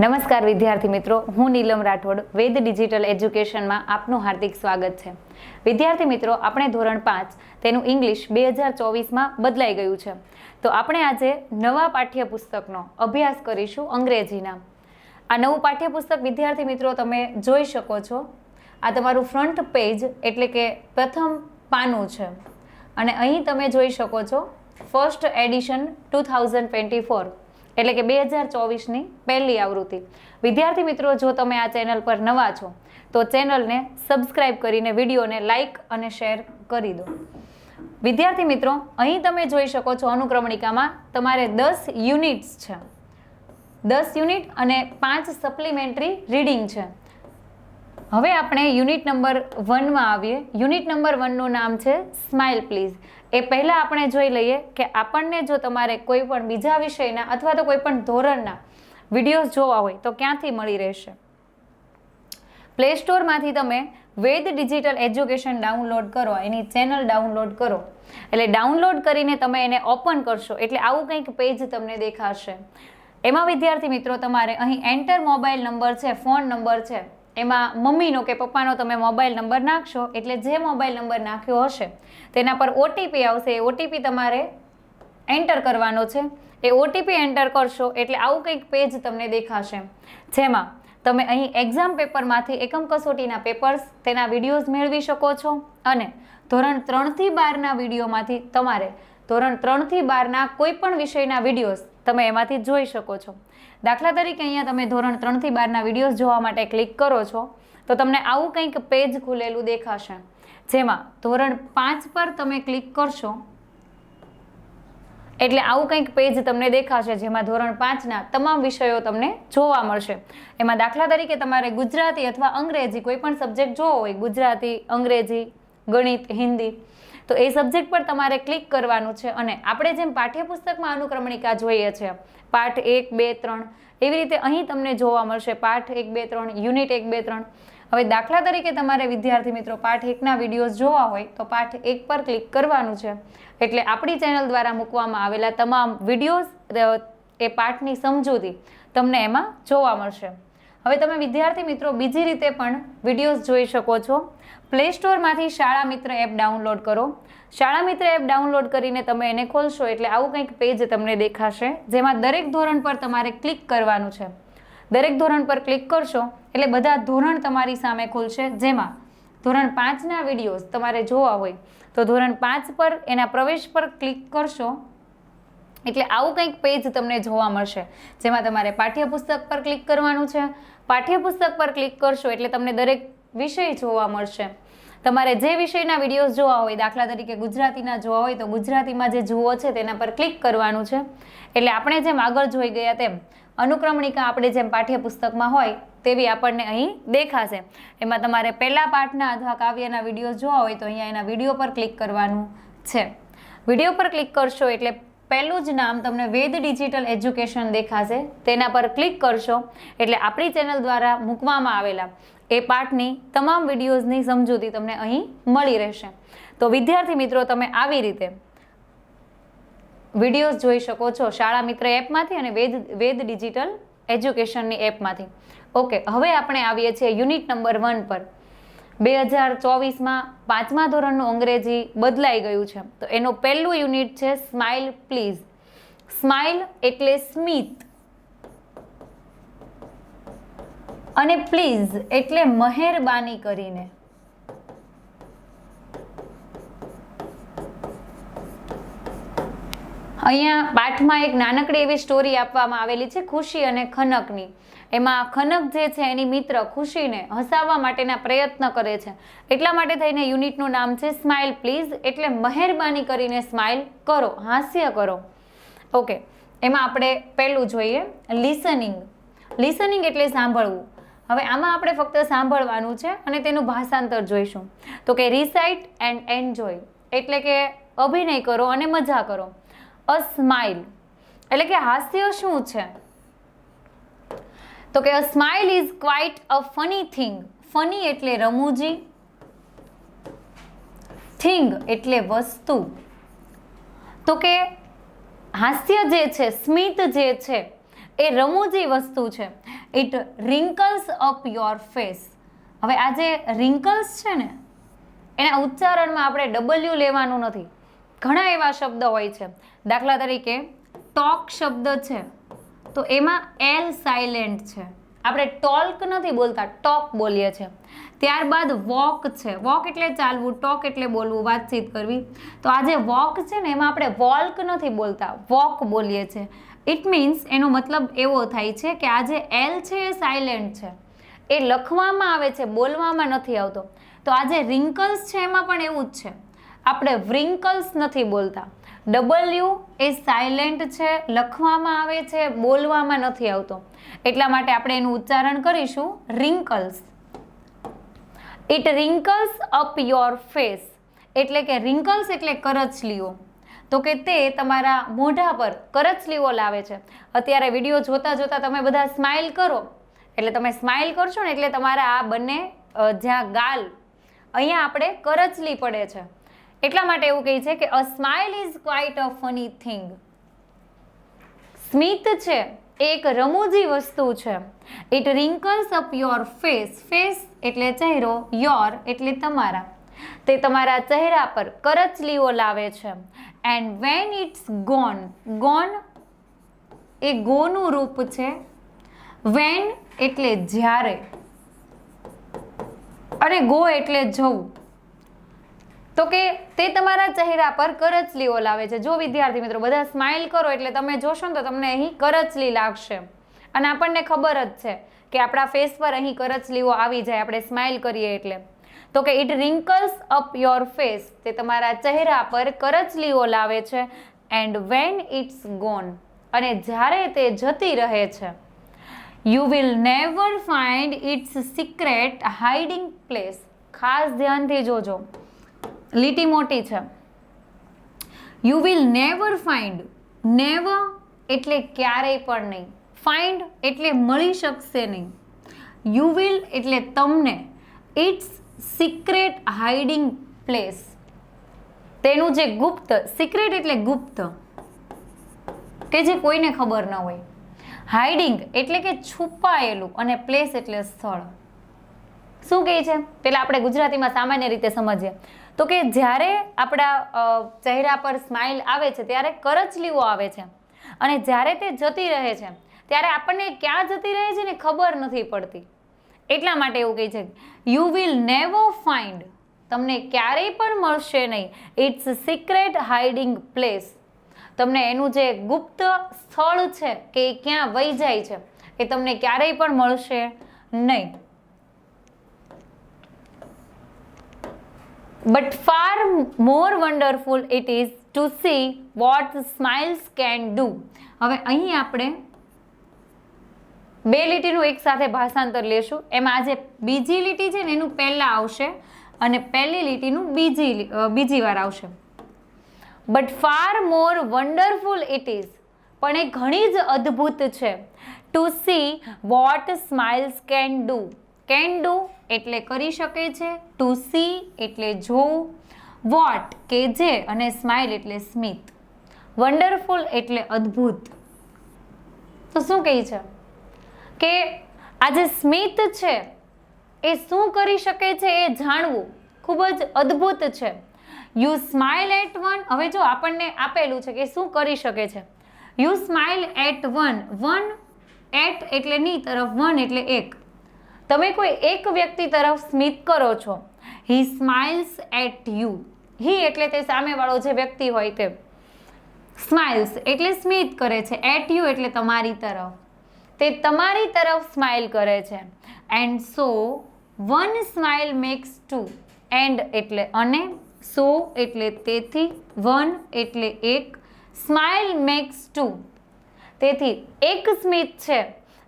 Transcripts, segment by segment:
નમસ્કાર વિદ્યાર્થી મિત્રો, હું નીલમ રાઠોડ, વેદ ડિજિટલ એજ્યુકેશનમાં આપનું હાર્દિક સ્વાગત છે. વિદ્યાર્થી મિત્રો, આપણે ધોરણ પાંચ, તેનું ઇંગ્લિશ બે હજાર ચોવીસમાં બદલાઈ ગયું છે. તો આપણે આજે નવા પાઠ્યપુસ્તકનો અભ્યાસ કરીશું અંગ્રેજીના. આ નવું પાઠ્યપુસ્તક, વિદ્યાર્થી મિત્રો, તમે જોઈ શકો છો. આ તમારું ફ્રન્ટ પેજ, એટલે કે પ્રથમ પાનું છે. અને અહીં તમે જોઈ શકો છો, first edition two thousand twenty four. એટલે કે બે હજાર ચોવીસની પહેલી આવૃત્તિ. વિદ્યાર્થી મિત્રો, જો તમે આ ચેનલ પર નવા છો, તો ચેનલને સબસ્ક્રાઇબ કરીને વિડીયોને લાઇક અને શેર કરી દો. વિદ્યાર્થી મિત્રો, અહીં તમે જોઈ શકો છો અનુક્રમણિકામાં તમારે દસ યુનિટ્સ છે. દસ યુનિટ અને પાંચ સપ્લિમેન્ટરી રીડિંગ છે. હવે આપણે યુનિટ નંબર વનમાં આવીએ. યુનિટ નંબર વનનું નામ છે સ્માઇલ પ્લીઝ. એ પહેલાં આપણે જોઈ લઈએ કે આપણને જો તમારે કોઈ પણ બીજા વિષયના અથવા તો કોઈ પણ ધોરણના વિડીયોઝ જોવા હોય તો ક્યાંથી મળી રહેશે? પ્લે સ્ટોરમાંથી તમે વેદ ડિજિટલ એજ્યુકેશન ડાઉનલોડ કરો, એની ચેનલ ડાઉનલોડ કરો. એટલે ડાઉનલોડ કરીને તમે એને ઓપન કરશો, એટલે આવું કંઈક પેજ તમને દેખાશે. એમાં વિદ્યાર્થી મિત્રો, તમારે અહીં એન્ટર મોબાઈલ નંબર છે ફોન નંબર છે. એમાં મમ્મીનો કે પપ્પાનો તમે મોબાઈલ નંબર નાખશો, એટલે જે મોબાઈલ નંબર નાખ્યો હશે, તેના પર ઓટીપી આવશે. એ ઓટીપી તમારે એન્ટર કરવાનો છે. એ ઓટીપી એન્ટર કરશો, એટલે આવું કંઈક પેજ તમને દેખાશે. જેમાં તમે અહીં એક્ઝામ પેપરમાંથી એકમ કસોટીના પેપર્સ, તેના વિડીયોઝ મેળવી શકો છો અને ધોરણ ત્રણથી બારના વિડીયોમાંથી તમારે ધોરણ ત્રણથી બારના કોઈ પણ વિષયના વિડીયોઝ તમે એમાંથી જોઈ શકો છો. દાખલા તરીકે અહીંયા તમે ધોરણ ત્રણથી બારના વિડીયોઝ જોવા માટે ક્લિક કરો છો, તો તમને આવું કંઈક પેજ ખુલેલું દેખાશે. જેમાં ધોરણ પાંચ પર તમે ક્લિક કરશો, એટલે આવું કંઈક પેજ તમને દેખાશે, જેમાં ધોરણ પાંચના તમામ વિષયો તમને જોવા મળશે. એમાં દાખલા તરીકે તમારે ગુજરાતી અથવા અંગ્રેજી કોઈ પણ સબ્જેક્ટ જોવો હોય, ગુજરાતી, અંગ્રેજી, ગણિત, હિન્દી તો એ સબ્જેક્ટ પર તમારે ક્લિક કરવાનું છે અને આપણે જેમ પાઠ્યપુસ્તકમાં અનુક્રમણિકા જોઈએ છે, પાઠ એક, બે, ત્રણ, એવી રીતે અહીં તમને જોવા મળશે, પાઠ એક, બે, ત્રણ, યુનિટ એક, બે, ત્રણ. હવે દાખલા તરીકે તમારે વિદ્યાર્થી મિત્રો પાઠ એકના વિડીયોઝ જોવા હોય તો પાઠ એક પર ક્લિક કરવાનું છે. એટલે આપણી ચેનલ દ્વારા મૂકવામાં આવેલા તમામ વિડીયોઝ એ પાઠની સમજૂતી તમને એમાં જોવા મળશે. હવે તમે વિદ્યાર્થી મિત્રો બીજી રીતે પણ વિડીયોઝ જોઈ શકો છો. પ્લે સ્ટોરમાંથી શાળા મિત્ર એપ ડાઉનલોડ કરો. શાળા મિત્ર એપ ડાઉનલોડ કરીને તમે એને ખોલશો એટલે આવું કંઈક પેજ તમને દેખાશે, જેમાં દરેક ધોરણ પર તમારે ક્લિક કરવાનું છે. દરેક ધોરણ પર ક્લિક કરશો એટલે બધા ધોરણ તમારી સામે ખુલશે, જેમાં ધોરણ પાંચના વિડીયોઝ તમારે જોવા હોય, તો ધોરણ પાંચ પર એના પ્રવેશ પર ક્લિક કરશો એટલે આવું કંઈક પેજ તમને જોવા મળશે, જેમાં તમારે પાઠ્યપુસ્તક પર ક્લિક કરવાનું છે. પાઠ્યપુસ્તક પર ક્લિક કરશો એટલે તમને દરેક વિષય જોવા મળશે. તમારે જે વિષયના વિડીયોઝ જોવા હોય, દાખલા તરીકે ગુજરાતીના જોવા હોય, તો ગુજરાતીમાં જે જુઓ છે તેના પર ક્લિક કરવાનું છે. એટલે આપણે જેમ આગળ જોઈ ગયા તેમ, અનુક્રમણિકા આપણે જેમ પાઠ્યપુસ્તકમાં હોય, તેવી આપણને અહીં દેખાશે. એમાં તમારે પહેલા પાઠના અથવા કાવ્યના વીડિયો જોવા હોય, તો અહીંયા એના વીડિયો પર ક્લિક કરવાનું છે. વીડિયો પર ક્લિક કરશો એટલે પહેલું જ નામ તમને વેદ ડિજિટલ એજ્યુકેશન દેખાશે. તેના પર ક્લિક કરશો. એટલે આપણી ચેનલ દ્વારા મૂકવામાં આવેલા એ પાઠની તમામ વિડીયોઝની સમજૂતી તમને અહીં મળી રહેશે. તો વિદ્યાર્થી મિત્રો, તમે આવી રીતે વિડીયોઝ જોઈ શકો છો શાળા મિત્ર એપમાંથી અને વેદ વેદ ડિજિટલ એજ્યુકેશનની એપમાંથી. ઓકે, હવે આપણે આવીએ છીએ યુનિટ નંબર વન પર. બે હજાર ચોવીસમાં પાંચમા ધોરણનું અંગ્રેજી બદલાઈ ગયું છે. તો એનું પહેલું યુનિટ છે સ્માઇલ, પ્લીઝ. સ્માઇલ એટલે સ્મિત. અને પ્લીઝ, એટલે મહેરબાની કરીને. અહીંયા પાઠમાં એક નાનકડી એવી સ્ટોરી આપવામાં આવેલી છે, ખુશી અને ખનકની. એમાં ખનક જે છે, એની મિત્ર ખુશીને હસાવવા માટેના પ્રયત્ન કરે છે. એટલા માટે થઈને યુનિટનું નામ છે સ્માઇલ પ્લીઝ એટલે મહેરબાની કરીને સ્માઇલ કરો, હાસ્ય કરો. ઓકે એમાં આપણે પહેલું જોઈએ લિસનિંગ લિસનિંગ એટલે સાંભળવું. હવે આમાં આપણે ફક્ત સાંભળવાનું છે અને તેનું ભાષાંતર જોઈશું. તો કે રિસાઇટ એન્ડ એન્જોય એટલે કે અભિનય કરો અને મજા કરો. અ સ્માઇલ એટલે કે હાસ્ય શું છે? તો કે a smile is quite a funny thing funny એટલે રમૂજી. થિંગ એટલે વસ્તુ. તો કે હાસ્ય જે છે, સ્મિત જે છે એ રમૂજી વસ્તુ છે it wrinkles up your face હવે આ જે રિંકલ્સ છે ને, એના ઉચ્ચારણમાં આપણે ડબલ્યુ લેવાનું નથી. ઘણા એવા શબ્દ હોય છે. દાખલા તરીકે ટોક શબ્દ છે, તો એમાં એલ સાયલેન્ટ છે. આપણે ટોલ્ક નથી બોલતા ટોક બોલીએ છીએ. ત્યારબાદ વોક છે. વોક એટલે ચાલવું ટોક એટલે બોલવું, વાતચીત કરવી. તો આ જે વોક છે ને, એમાં આપણે વોલ્ક નથી બોલતા વોક બોલીએ છીએ. ઇટ મીન્સ એનો મતલબ એવો થાય છે કે આ જે એલ છે એ સાયલેન્ટ છે. એ લખવામાં આવે છે, બોલવામાં નથી આવતો. તો આ જે રિંકલ્સ છે એમાં પણ એવું જ છે. આપણે વ્રિંકલ્સ નથી બોલતા. ડબલ્યુ એ સાયલેન્ટ છે, લખવામાં આવે છે, બોલવામાં નથી આવતો. એટલા માટે આપણે એનું ઉચ્ચારણ કરીશું wrinkles it wrinkles up your face એટલે કે રિંકલ્સ એટલે કરચલીઓ. તો કે તે તમારા મોઢા પર કરચલીઓ લાવે છે. અત્યારે વીડિયો જોતા જોતા તમે બધા સ્માઇલ કરો. એટલે તમે સ્માઇલ કરશો ને એટલે તમારા આ બંને જ્યાં ગાલ, અહીંયા આપણે કરચલી પડે છે. એટલા માટે એવું કહે છે કે a smile is quite a funny thing સ્મિત છે એક રમૂજી વસ્તુ છે. It wrinkles up your face face એટલે ચહેરો યોર એટલે તમારા. તે તમારા ચહેરા પર કરચલીઓ લાવે છે. And when it's gone gone એ ગોનું રૂપ છે. વેન એટલે જ્યારે. અને ગો એટલે જવું. તો કે તે તમારા ચહેરા પર કરચલીઓ લાવે છે. જો વિદ્યાર્થી મિત્રો, બધા સ્માઇલ કરો એટલે તમે જોશો ને તો તમને અહીં કરચલી લાગશે. અને આપણને ખબર જ છે કે આપણા ફેસ પર અહીં કરચલીઓ આવી જાય, આપણે સ્માઇલ કરીએ એટલે. તો કે it wrinkles up your face તે તમારા ચહેરા પર કરચલીઓ લાવે છે. એન્ડ વેન ઇટ્સ ગોન અને જ્યારે તે જતી રહે છે you will never find its secret hiding place ખાસ ધ્યાનથી જોજો. લીટી મોટી છે. You will never find never એટલે ક્યારેય પણ નહીં. ફાઇન્ડ એટલે મળી શકશે નહીં. યુ વિલ એટલે તમને ઇટ્સ સિક્રેટ હાઇડિંગ પ્લેસ તેનું જે ગુપ્ત સિક્રેટ એટલે ગુપ્ત, કે જે કોઈને ખબર ન હોય. હાઇડિંગ એટલે કે છુપાયેલું અને પ્લેસ એટલે સ્થળ. શું કહે છે? પેલા આપણે ગુજરાતીમાં સામાન્ય રીતે સમજીએ. તો કે જ્યારે આપણા ચહેરા પર સ્માઇલ આવે છે, ત્યારે કરચલીઓ આવે છે. અને જ્યારે તે જતી રહે છે, ત્યારે આપણને ક્યાં જતી રહે છે ને ખબર નથી પડતી. એટલા માટે એવું કહે છે યુ વિલ નેવર ફાઇન્ડ તમને ક્યારેય પણ મળશે નહીં. ઇટ્સ સિક્રેટ હાઇડિંગ પ્લેસ તમને એનું જે ગુપ્ત સ્થળ છે કે એ ક્યાં વહી જાય છે, એ તમને ક્યારેય પણ મળશે નહીં. But far more wonderful it is to see what smiles can do હવે અહીં આપણે બે લીટીનું એકસાથે ભાષાંતર લેશું. એમાં આજે બીજી લીટી છે ને, એનું પહેલાં આવશે અને પહેલી લીટીનું બીજી બીજી વાર આવશે. But far more wonderful it is પણ એ ઘણી જ અદ્ભુત છે. To see what smiles can do can do એટલે કરી શકે છે ટુ સી એટલે જોવું. વોટ કે જે અને સ્માઇલ એટલે સ્મિત. વન્ડરફુલ એટલે અદ્ભુત. તો શું કહે છે? કે આ જે સ્મિત છે, એ શું કરી શકે છે એ જાણવું ખૂબ જ અદ્ભુત છે. યુ સ્માઇલ એટ વન હવે જો આપણને આપેલું છે કે શું કરી શકે છે? You smile at one one at એટલે ની તરફ વન એટલે એક. તમે કોઈ એક વ્યક્તિ તરફ સ્મિત કરો છો he smiles at you he એટલે તે સામેવાળો જે વ્યક્તિ હોય તે. સ્માઇલ્સ એટલે સ્મિત કરે છે એટ યુ એટલે તમારી તરફ. તે તમારી તરફ સ્માઇલ કરે છે. And so one smile makes two and એટલે અને સો એટલે તેથી વન એટલે એક. સ્માઇલ મેક્સ ટુ તેથી એક સ્મિત છે,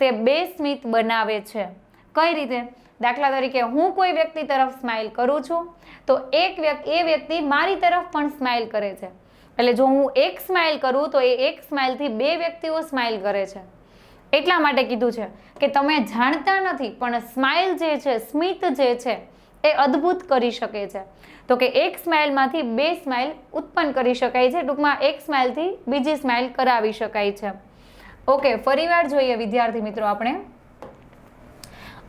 તે બે સ્મિત બનાવે છે. કઈ રીતે? દાખલા તરીકે, હું કોઈ વ્યક્તિ તરફ સ્માઇલ કરું છું, તો એક વ્યક્તિ એ વ્યક્તિ મારી તરફ પણ સ્માઇલ કરે છે. એટલે જો હું એક સ્માઇલ કરું, તો એ એક સ્માઇલથી બે વ્યક્તિઓ સ્માઇલ કરે છે. એટલા માટે કીધું છે કે તમે જાણતા નથી, પણ સ્માઇલ જે છે, સ્મિત જે છે, એ અદ્ભુત કરી શકે છે. તો કે એક સ્માઇલમાંથી બે સ્માઇલ ઉત્પન્ન કરી શકાય છે. ટૂંકમાં એક સ્માઇલથી બીજી સ્માઇલ કરાવી શકાય છે. ઓકે, ફરીવાર જોઈએ વિદ્યાર્થી મિત્રો આપણે.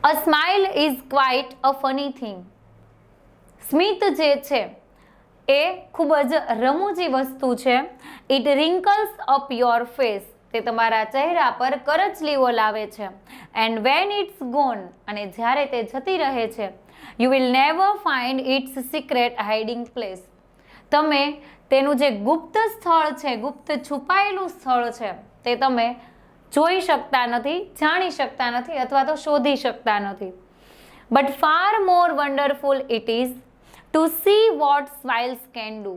A smile is quite a funny thing સ્મિત જે છે, એ ખૂબ જ રમૂજી વસ્તુ છે. It wrinkles up your face તે તમારા ચહેરા પર કરચલીઓ લાવે છે. એન્ડ વેન ઇટ્સ ગોન અને જ્યારે તે જતી રહે છે you will never find its secret hiding place તમે તેનું જે ગુપ્ત સ્થળ છે, ગુપ્ત છુપાયેલું સ્થળ છે, તે તમે જોઈ શકતા નથી, જાણી શકતા નથી, અથવા તો શોધી શકતા નથી. But far more wonderful it is to see what smiles can do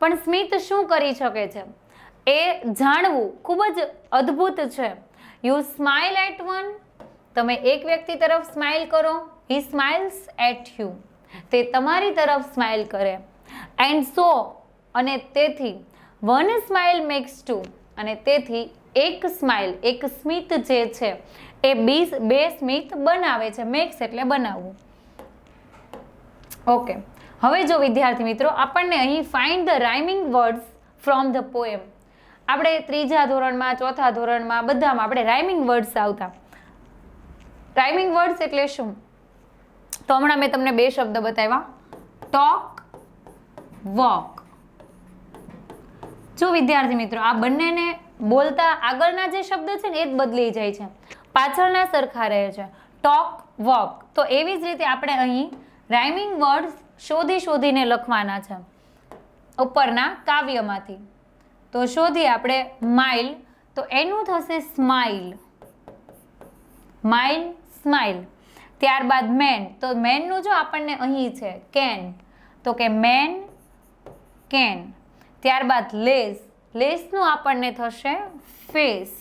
પણ સ્મિત શું કરી શકે છે? એ જાણવું ખૂબ જ અદ્ભુત છે. યુ સ્માઇલ એટ વન તમે એક વ્યક્તિ તરફ સ્માઇલ કરો હી સ્માઇલ્સ એટ યુ તે તમારી તરફ સ્માઇલ કરે. એન્ડ સો અને તેથી વન સ્માઇલ મેક્સ ટુ અને તેથી એક સ્માઇલ એક સ્મિત જે છે, એ બી બે સ્મિત બનાવે છે. મેક્સ એટલે બનાવવું. ઓકે હવે જો વિદ્યાર્થી મિત્રો, આપણને અહીં find the rhyming words from the poem આપણે ત્રીજા ધોરણમાં, ચોથા ધોરણમાં બધામાં આપણે રાઇમિંગ વર્ડ્સ આવતા. રાઇમિંગ વર્ડ્સ એટલે શું? તો હમણાં મેં તમને બે શબ્દ બતાવ્યા. ટોક વોક જો વિદ્યાર્થી મિત્રો, આ બંનેને બોલતા આગળના જે શબ્દ છે ને, એ જ બદલી જાય છે. પાછળના સરખા રહે છે. ટોક વોક તો એવી જ રીતે આપણે અહીં રાઇમિંગ વર્ડ્સ શોધી શોધીને લખવાના છે. ઉપરના કાવ્યમાંથી. તો શોધી આપણે માઇલ તો એનું થશે સ્માઇલ માઇલ સ્માઇલ ત્યારબાદ મેન તો મેનનું જો આપણને અહીં છે કેન તો કે મેન કેન ત્યારબાદ લેસ લેસનું આપણને થશે ફેસ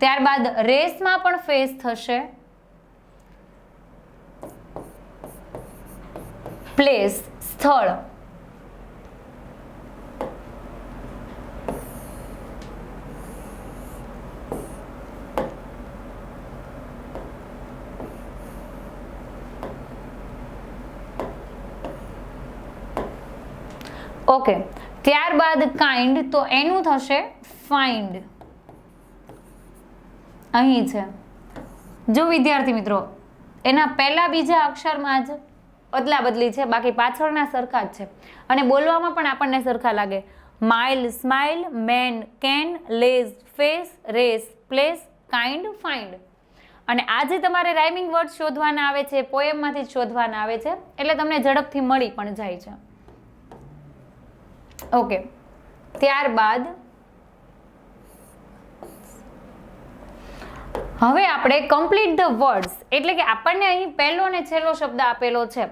ત્યારબાદ રેસમાં પણ ફેસ થશે. પ્લેસ સ્થળ. ઓકે ત્યારબાદ કાઇન્ડ તો એનું થશે ફાઇન્ડ અહીં છે. જો વિદ્યાર્થી મિત્રો, એના પહેલાં બીજા અક્ષરમાં જ અદલા બદલી છે, બાકી પાછળના સરખા જ છે. અને બોલવામાં પણ આપણને સરખા લાગે. Mile smile man can lace face race place kind find અને આજે તમારે રાઇમિંગ વર્ડ શોધવાના આવે છે પોએમમાંથી જ શોધવાના આવે છે, એટલે તમને ઝડપથી મળી પણ જાય છે. ઓકે. ત્યારબાદ હવે આપણે કમ્પ્લીટ ધ વર્ડ્સ એટલે કે આપણને અહીં પહેલો અને છેલ્લો શબ્દ આપેલો છે.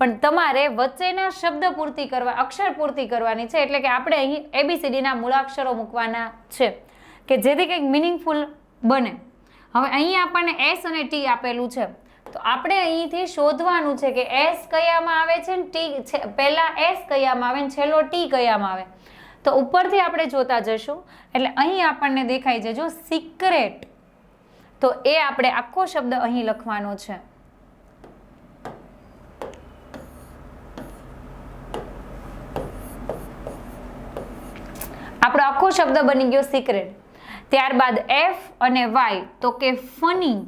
પણ તમારે વચ્ચેના શબ્દ પૂર્તિ કરવા, અક્ષર પૂર્તિ કરવાની છે. એટલે કે આપણે અહીં એબીસીડીના મૂળાક્ષરો મૂકવાના છે. કે જેથી કંઈક મિનિંગફુલ બને. હવે અહીં આપણને એસ અને ટી આપેલું છે. તો આપણે અહીંથી શોધવાનું છે કે એસ કયામાં આવે છે ને ટી પહેલાં એસ કયામાં આવે ને છેલ્લો ટી કયામાં આવે? તો ઉપરથી આપણે જોતા જશું. એટલે અહીં આપણને દેખાય છે જો સિક્રેટ તો એ આપણે આખો શબ્દ અહીં લખવાનો છે. આપણો આખો શબ્દ બની ગયો સિક્રેટ ત્યારબાદ એફ અને વાય તો કે ફની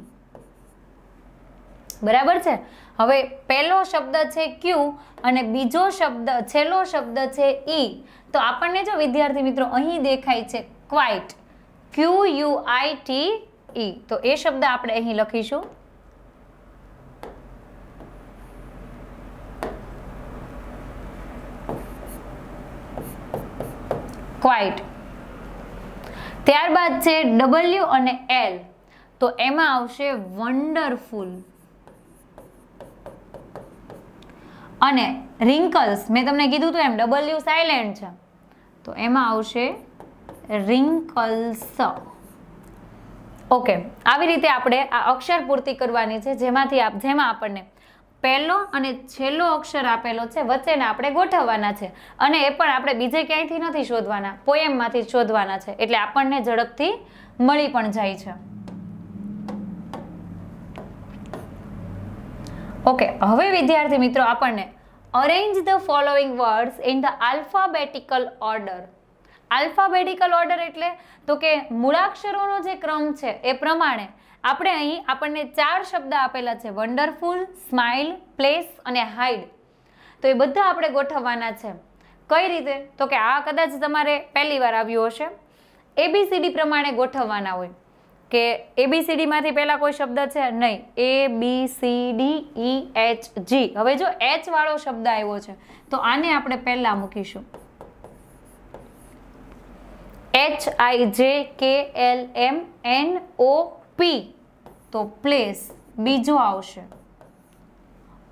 બરાબર છે? હવે પહેલો શબ્દ છે ક્યુ અને બીજો શબ્દ, છેલ્લો શબ્દ છે ઈ તો આપણને જો વિદ્યાર્થી મિત્રો અહીં દેખાય છે quite Q U I T E તો એ શબ્દ આપણે અહીં લખીશું. ક્વાઇટ ત્યારબાદ છે ડબલ્યુ અને એલ તો એમાં આવશે વન્ડરફુલ અને રિંકલ્સ મેં તમને કીધું હતું એમ ડબલ્યુ સાયલેન્ટ છે. તો એમાં આવશે રિંકલ્સ ઓકે આવી રીતે આપણે આ અક્ષર પૂર્તિ કરવાની છે, જેમાંથી આપ, જેમાં આપણને પહેલો અને છેલ્લો અક્ષર આપેલો છે, વચ્ચેના આપણે ગોઠવવાના છે. અને એ પણ આપણે બીજે ક્યાંયથી નથી શોધવાના, પોએમમાંથી શોધવાના છે, એટલે આપણને ઝડપથી મળી પણ જાય છે. ઓકે હવે વિદ્યાર્થી મિત્રો આપણને arrange the following words in the alphabetical order alphabetical order એટલે તો કે મૂળાક્ષરોનો જે ક્રમ છે એ પ્રમાણે આપણે અહીં આપણને ચાર શબ્દ આપેલા છે. વન્ડરફુલ સ્માઇલ પ્લેસ અને હાઇડ તો એ બધા આપણે ગોઠવવાના છે. કઈ રીતે? તો કે આ કદાચ તમારે પહેલી વાર આવ્યું હશે. એબીસીડી પ્રમાણે ગોઠવવાના હોય. કે એબીસીડીમાંથી પહેલાં કોઈ શબ્દ છે? નહીં. A B C D E H G હવે જો એચ વાળો શબ્દ આવ્યો છે, તો આને આપણે પહેલાં મૂકીશું. એચ આઈ જે કે એલ એમ એન ઓ પી તો પ્લેસ બીજો આવશે.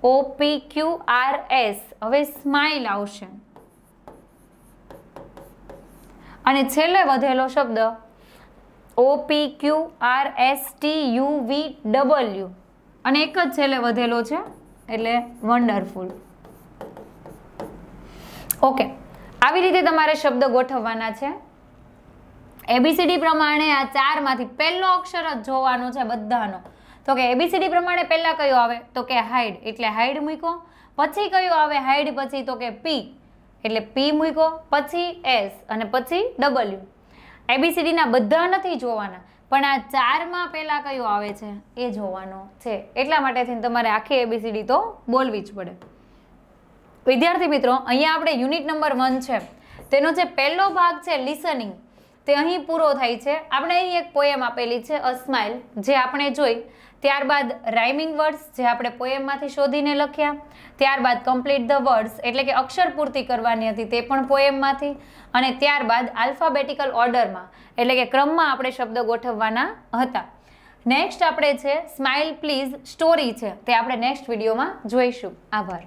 O P Q R S હવે સ્માઇલ આવશે. અને છેલ્લે વધેલો શબ્દ O P Q R S T U V W અને એક જ છેલ્લે વધેલો છે, એટલે વન્ડરફુલ ઓકે આવી રીતે તમારે શબ્દ ગોઠવવાના છે. એબીસીડી પ્રમાણે આ ચારમાંથી પહેલો અક્ષર જ જોવાનો છે બધાનો. તો કે એબીસીડી પ્રમાણે પહેલાં કયો આવે? તો કે હાઈડ એટલે હાઈડ મૂકો પછી કયો આવે? હાઈડ પછી તો કે પી એટલે પી મૂકો પછી એસ અને પછી ડબલ્યુ એબીસીડીના બધા નથી જોવાના. પણ આ ચારમાં પહેલાં કયો આવે છે એ જોવાનો છે. એટલા માટેથી તમારે આખી એબીસીડી તો બોલવી જ પડે. વિદ્યાર્થી મિત્રો, અહીંયા આપણે યુનિટ નંબર વન છે. તેનો જે પહેલો ભાગ છે લિસનિંગ, તે અહીં પૂરો થાય છે. આપણે અહીં એક પોએમ આપેલી છે, અ સ્માઇલ, જે આપણે જોઈ. ત્યારબાદ રાઇમિંગ વર્ડ્સ જે આપણે પોએમમાંથી શોધીને લખ્યા, ત્યારબાદ કમ્પ્લીટ ધ વર્ડ્સ એટલે કે અક્ષર પૂર્તિ કરવાની હતી તે પણ પોએમમાંથી અને ત્યારબાદ આલ્ફાબેટિકલ ઓર્ડરમાં એટલે કે ક્રમમાં આપણે શબ્દ ગોઠવવાના હતા. નેક્સ્ટ આપણે છે સ્માઇલ પ્લીઝ સ્ટોરી છે, તે આપણે નેક્સ્ટ વિડીયોમાં જોઈશું. આભાર.